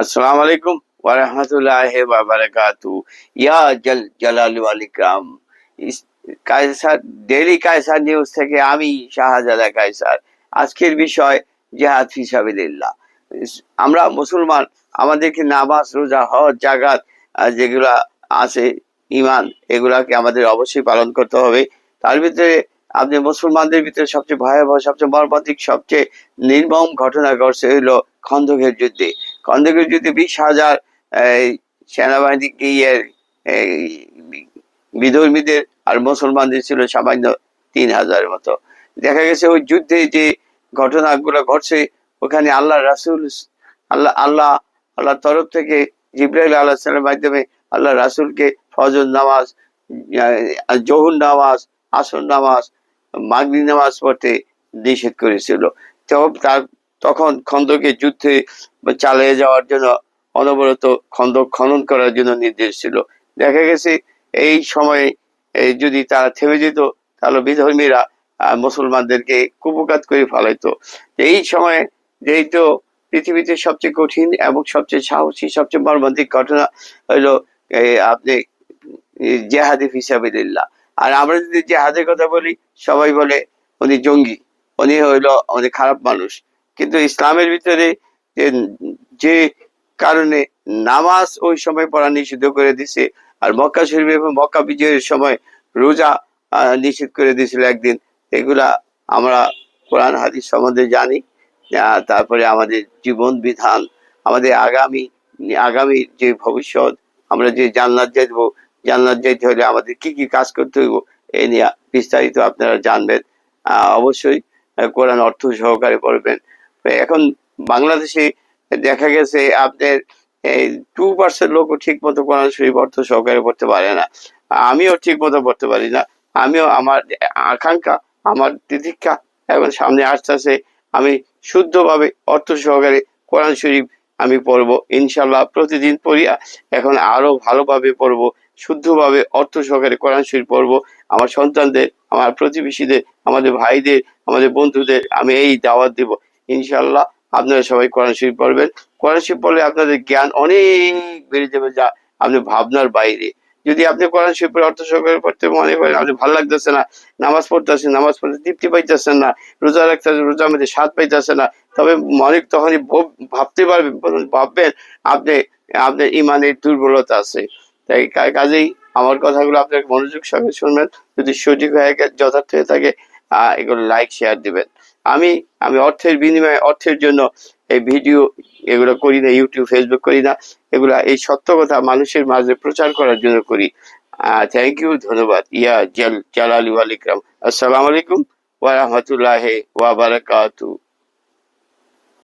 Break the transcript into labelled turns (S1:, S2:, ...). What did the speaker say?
S1: আসসালামু আলাইকুম ওয়া রাহমাতুল্লাহি ওয়া বারাকাতু ইয়া জালাল ওয়াল ইকরাম কায়সার ডেইলি কায়সার নিউজ থেকে আমি শাহজাদা কায়সার। আজকের বিষয় জিহাদ ফি সাবিলিল্লাহ। আমরা মুসলমান, আমাদেরকে নামাজ, রোজা, হজ জাগাত যেগুলা আছে ইমান এগুলাকে আমাদের অবশ্যই পালন করতে হবে। তার ভিতরে আপনি মুসলমানদের ভিতরে সবচেয়ে ভয়াবহ, সবচেয়ে মর্মান্তিক, সবচেয়ে নির্মম ঘটনা ঘটছে হইল খন্দকের যুদ্ধে। খন্দকের যুদ্ধে বিশ হাজার এই, সেনাবাহিনী ইয়ে বিধর্মীদের আর মুসলমানদের ছিল সামান্য তিন হাজারের মতো। দেখা গেছে ওই যুদ্ধে যে ঘটনাগুলো ঘটছে ওখানে আল্লাহ রাসুল আল্লাহ আল্লাহ আল্লাহর তরফ থেকে জিব্রাইল আল্লাহ সাল্লামের মাধ্যমে আল্লাহ রাসুলকে ফজর নামাজ জহুর নামাজ আসর নামাজ মাগরি নামাজ পড়তে নিষেধ করেছিল। তো তার তখন খন্দকের যুদ্ধে চালিয়ে যাওয়ার জন্য অনবরত খন্দক খনন করার জন্য নির্দেশ ছিল। দেখা গেছে এই সময়ে যদি তারা থেমে যেত, তাহলে বিধর্মীরা মুসলমানদেরকে কুপকাত করে ফেলাইতো। এই সময়ে যেই তো পৃথিবীতে সবচেয়ে কঠিন এবং সবচেয়ে সাহসী, সবচেয়ে মর্মান্তিক ঘটনা হলো আপনি জেহাদি ফিসাবিল্লাহ আর আমরা যদি জেহাদের কথা বলি, সবাই বলে উনি জঙ্গি, উনি হইল অনেক খারাপ মানুষ। কিন্তু ইসলামের ভিতরে যে কারণে নামাজ ওই সময় পড়া নিষিদ্ধ করে দিছে, আর মক্কা শরীফ এবং মক্কা বিজয়ের সময় রোজা নিষেধ করে দিয়েছিল একদিন। এগুলা আমরা কোরআন, হাদিস সম্বন্ধে জানি। তারপরে আমাদের জীবন বিধান, আমাদের আগামী আগামী যে ভবিষ্যৎ, আমরা যে জান্নাত যাইব, জান্নাত যাইতে হলে আমাদের কি কি কাজ করতে হইব এই নিয়ে বিস্তারিত আপনারা জানবেন। অবশ্যই কোরআন অর্থ সহকারে পড়বেন। এখন বাংলাদেশে দেখা গেছে আপনার এই টু পার্সেন্ট লোকও ঠিক মতো কোরআন শরীফ অর্থ সহকারে পড়তে পারে না। আমিও ঠিক মতো পড়তে পারি না। আমিও আমার আকাঙ্ক্ষা, আমার তিতিক্ষা এখন সামনে আসতেছে। আমি শুদ্ধভাবে অর্থ সহকারে কোরআন শরীফ আমি পড়ব। ইনশাল্লাহ প্রতিদিন পড়িয়া এখন আরও ভালোভাবে পড়ব। শুদ্ধভাবে অর্থ সহকারে কোরআন শরীফ পড়ব। আমার সন্তানদের, আমার প্রতিবেশীদের, আমাদের ভাইদের, আমাদের বন্ধুদের আমি এই দাওয়াত দিব। ইনশাল্লাহ আপনারা সবাই কোরআন শরীফ পড়বেন। কোরআন শরীফ পড়লে আপনাদের জ্ঞান অনেক বেড়ে যাবে যা আপনি ভাবনার বাইরে। যদি আপনি কোরআন শরীফের অর্থ সহকারে পড়তে মনে করেন, আপনি ভালো লাগতেছে না, নামাজ পড়তেছেন, নামাজ পড়তে তৃপ্তি পাইতেছেন না, রোজা রাখতেছেন, রোজার মধ্যে স্বাদ পাইতেছে না, তবে মনে তখনই ভাবতে পারবেন ভাববেন আপনি, আপনার ইমানের দুর্বলতা আছে। তাই কাজেই আমার কথাগুলো আপনার মনোযোগ সঙ্গে শুনবেন। যদি সঠিক হয়ে যথার্থ হয়ে থাকে এগুলো লাইক শেয়ার দিবেন। আমি আমি অর্থের বিনিময়ে, অর্থের জন্য এই ভিডিও এগুলো করি না ইউটিউব ফেসবুক করি না। এগুলা এই সত্য কথা মানুষের মাঝে প্রচার করার জন্য করি। থ্যাংক ইউ ধন্যবাদ। ইয়া জাল জালালি ওয়াল আসসালামু আলাইকুম ওয়া রাহমাতুল্লাহি ওয়া বারাকাতুহু